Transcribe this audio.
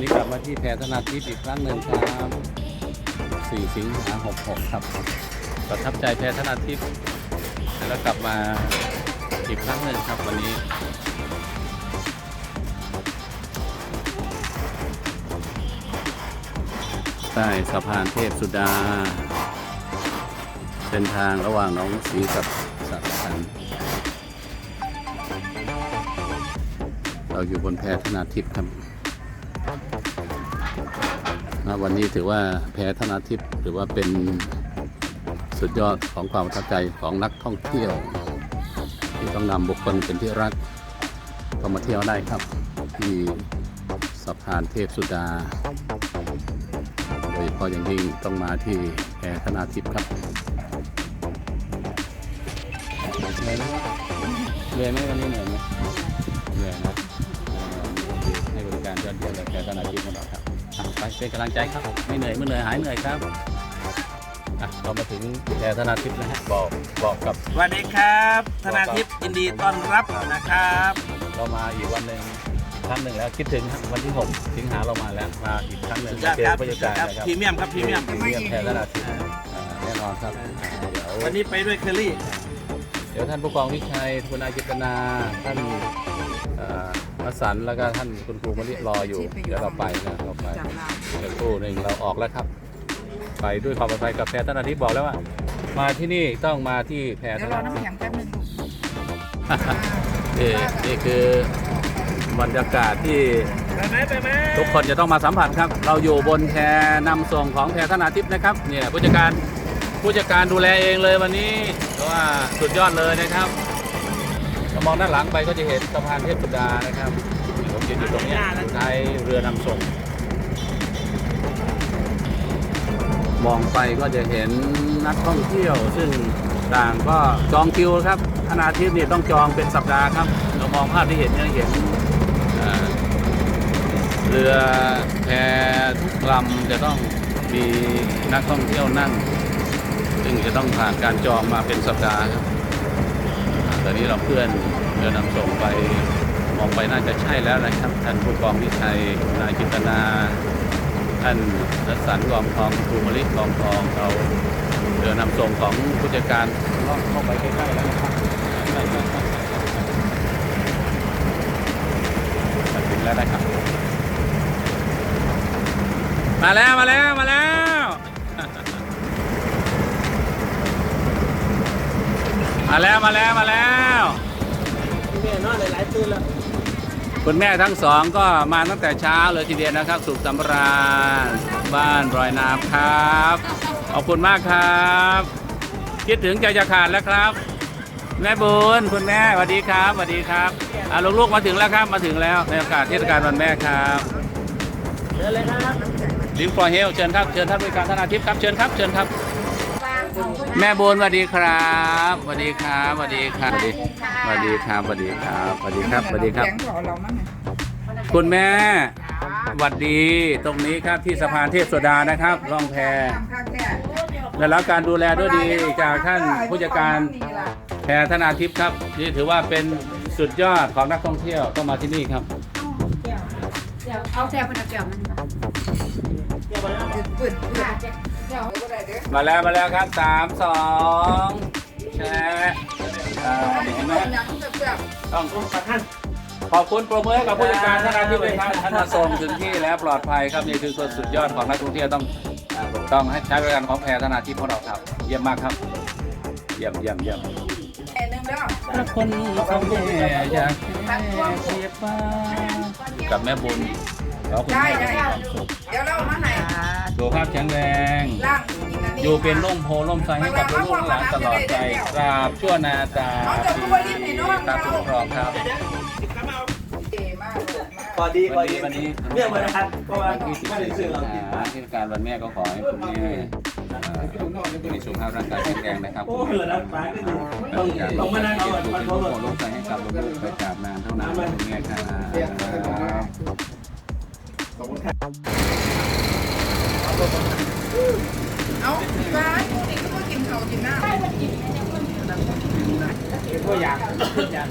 นี่กลับมาที่แพรธนาทิพย์อีกครั้งหนึ่งครับ 4 สิงหา66 ครับ ประทับใจแพรธนาทิพย์แล้วกลับมาอีกครั้งหนึ่งครับวันนี้ใต้สะพานเทพสุดา เป็นทางระหว่างน้องสีกับสัตสันเราอยู่บนแพรธนาทิพย์ครับ ณวันนี้ถือว่าแพธนาทิพย์ถือว่าเป็นสุดยอดของความประทับใจของนักท่องเที่ยว ที่ต้องนำบุคคลเป็นที่รักก็มาเที่ยวได้ครับ ที่สะพานเทพสุดา โดยเฉพาะอย่างยิ่งต้องมาที่แพรธนาทิพย์ครับเหนื่อยไหมวันนี้เหนื่อยไหม เป็นกำลังใจครับ ไม่เหนื่อยไม่เหนื่อยหายเหนื่อยครับอะเรามาถึงแพรธนาทิพย์นะฮะบอกบอกกับสวัสดีครับ ธนาทิพย์ยินดีต้อนรับนะครับ เรามาอีกวันหนึ่งอีกครั้งหนึ่งแล้วคิดถึงครับวันที่6สิงหาเรามาแล้วมาอีกครั้งหนึ่งสุดยอดเจครัอบบรรยากาศครับนะครับพรีเมียมครับพรีเมียมพรีเมียมแพรธนาทิพย์อ่าแน่นอนครับอ่าเดี๋ยว วันนี้ไปด้วยเคอรี่ เดี๋ยวท่านผู้กองวิชัยคุณอาจิตนา ท่านเอ่อ วสันต์แล้วก็ท่านคุณครูมะลิรออยู่ เดี๋ยวเราไปนะเราไปเดี๋ยวครู่หนึ่งเราออกแล้วครับ ไปด้วยความปลอดภัยกับแพรธนาทิพย์บอกแล้วว่า มาที่นี่ต้องมาที่แพรเดี๋ธยวรอนาทิน้ำพย์แข็งแป๊บนึงนี่นี่คือบรรยากาศที่ไปไหมไปไหมทุกคนจะต้องมาสัมผัสครับ เราอยู่บนแพนำส่งของแพธนาทิพย์นะครับ เนี่ยผู้จัดการผู้จัดการดูแลเองเลยวันนี้เพราะว่าสุดยอดเลยนะครับ ถ้ามองด้านหลังไปก็จะเห็นสะพานเทพสุดานะครับผมยืนอยู่ตรงนี้ท้ายเรือนำส่ง มองไปก็จะเห็นนักท่องเที่ยว ซึ่งต่างก็จองคิวครับธนาทิพย์นี่ต้องจองเป็นสัปดาห์ครับ เรามองภาพที่เห็นเนี่ยเห็นเรือแพทุกลำจะต้องมีนักท่องเที่ยวนั่ง ซึ่งจะต้องผ่านการจองมาเป็นสัปดาห์ครับ ตอนนี้เราเพื่อนเรือนำส่งไปมองไปน่าจะใช่แล้วนะครับ ท่านผู้กองวิชัยนายจิตนา ท่านรัศนกองทองครูมลิกองทองเราเรือนำส่งของผู้จัดการเข้าเข้าไปใกล้ๆแล้วนะครับถึงแล้วนะครับ มาแล้วมาแล้ว มาแล้วมาแล้วมาแล้วแม่นอนหลายๆตื่นแล้วคุณแม่ทั้งสองก็มาตั้งแต่เช้าเลยทีเดียวนะครับ สุขสำราญบ้านรอยน้ำครับ ขอบคุณมากครับ คิดถึงใจจะขาดแล้วครับ แม่บุญคุณแม่สวัสดีครับสวัสดีครับอ่าลูกๆมาถึงแล้วครับมาถึงแล้วในโอกาสเทศกาลวันแม่ครับเดินเลยครับลิมฟลอยเฮลเชิญครับเชิญท่านบริการธนาทิพย์ครับเชิญครับเชิญครับ แม่บุญสวัสดีครับสวัสดีครับสวัสดีครับสวัสดีครับสวัสดีครับสวัสดีครับสวัสดีครับ แข็งขอเรามั่งคุณแม่สวัสดีตรงนี้ครับที่สะพานเทพโสดานะครับร่องแพข้างแค่ได้รับการดูแลด้วยดีจากท่านผู้จัดการแพรธนาทิพย์ครับนี่ถือว่าเป็นสุดยอดของนักท่องเที่ยวต้องมาที่นี่ครับ เอาแซ่บมันเอาแก้วมันปืดปืดเดี๋ยวก็ได้เด้อมาแล้วมาแล้วครับสามสองแชร์อ่าดีไหมยังเปลือกต้องประท่านขอบคุณโปรโมทให้กับผู้จัดการธนาทิพย์เลยครับท่านมาส่งถึงที่แล้วปลอดภัยครับนี่คือส่วนสุดยอดของนักท่องเที่ยวต้องอ่าต้องให้ใช้บริการของแพรธนาทิพย์ของเราครับ เยี่ยมมากครับ เยี่ยมเยี่ยมเยี่ยมแค่นึงแล้ว พระคนเขาแม่อยาก เทียบฟ้ากับแม่บุญขอคุณได้แม่ได้เดี๋ยวเรามาไหนสุขภาพแข็งแรง ล่างอยู่เป็นร่มโพล่มไทรให้กับลูกหลานตลอดไปตราบชั่วนาตาปีตาคุ้มครองครับเก๋มาก พอดีพอวันดีนี้วันนี้เรื่องมันนะครับเพราะว่าวันที่สิบไม่ได้สี่ซื้อเราสิงหาเทศกาลวันแม่ก็ขอให้คุณแม่ เอ่อมีสุขภาพร่างกายแข็งแรงนะครับโอ้ยระดับปลาก็ดีต้องการต้องมานั่งเอาเก็บวันตัววันเป็นวันร่มโล่มไทรให้กับลูกๆไปกราบนานเท่านานคุณแม่ครับเอาร้านพวกนี้ก็มากินเขากินน้ำก็อยากอยาก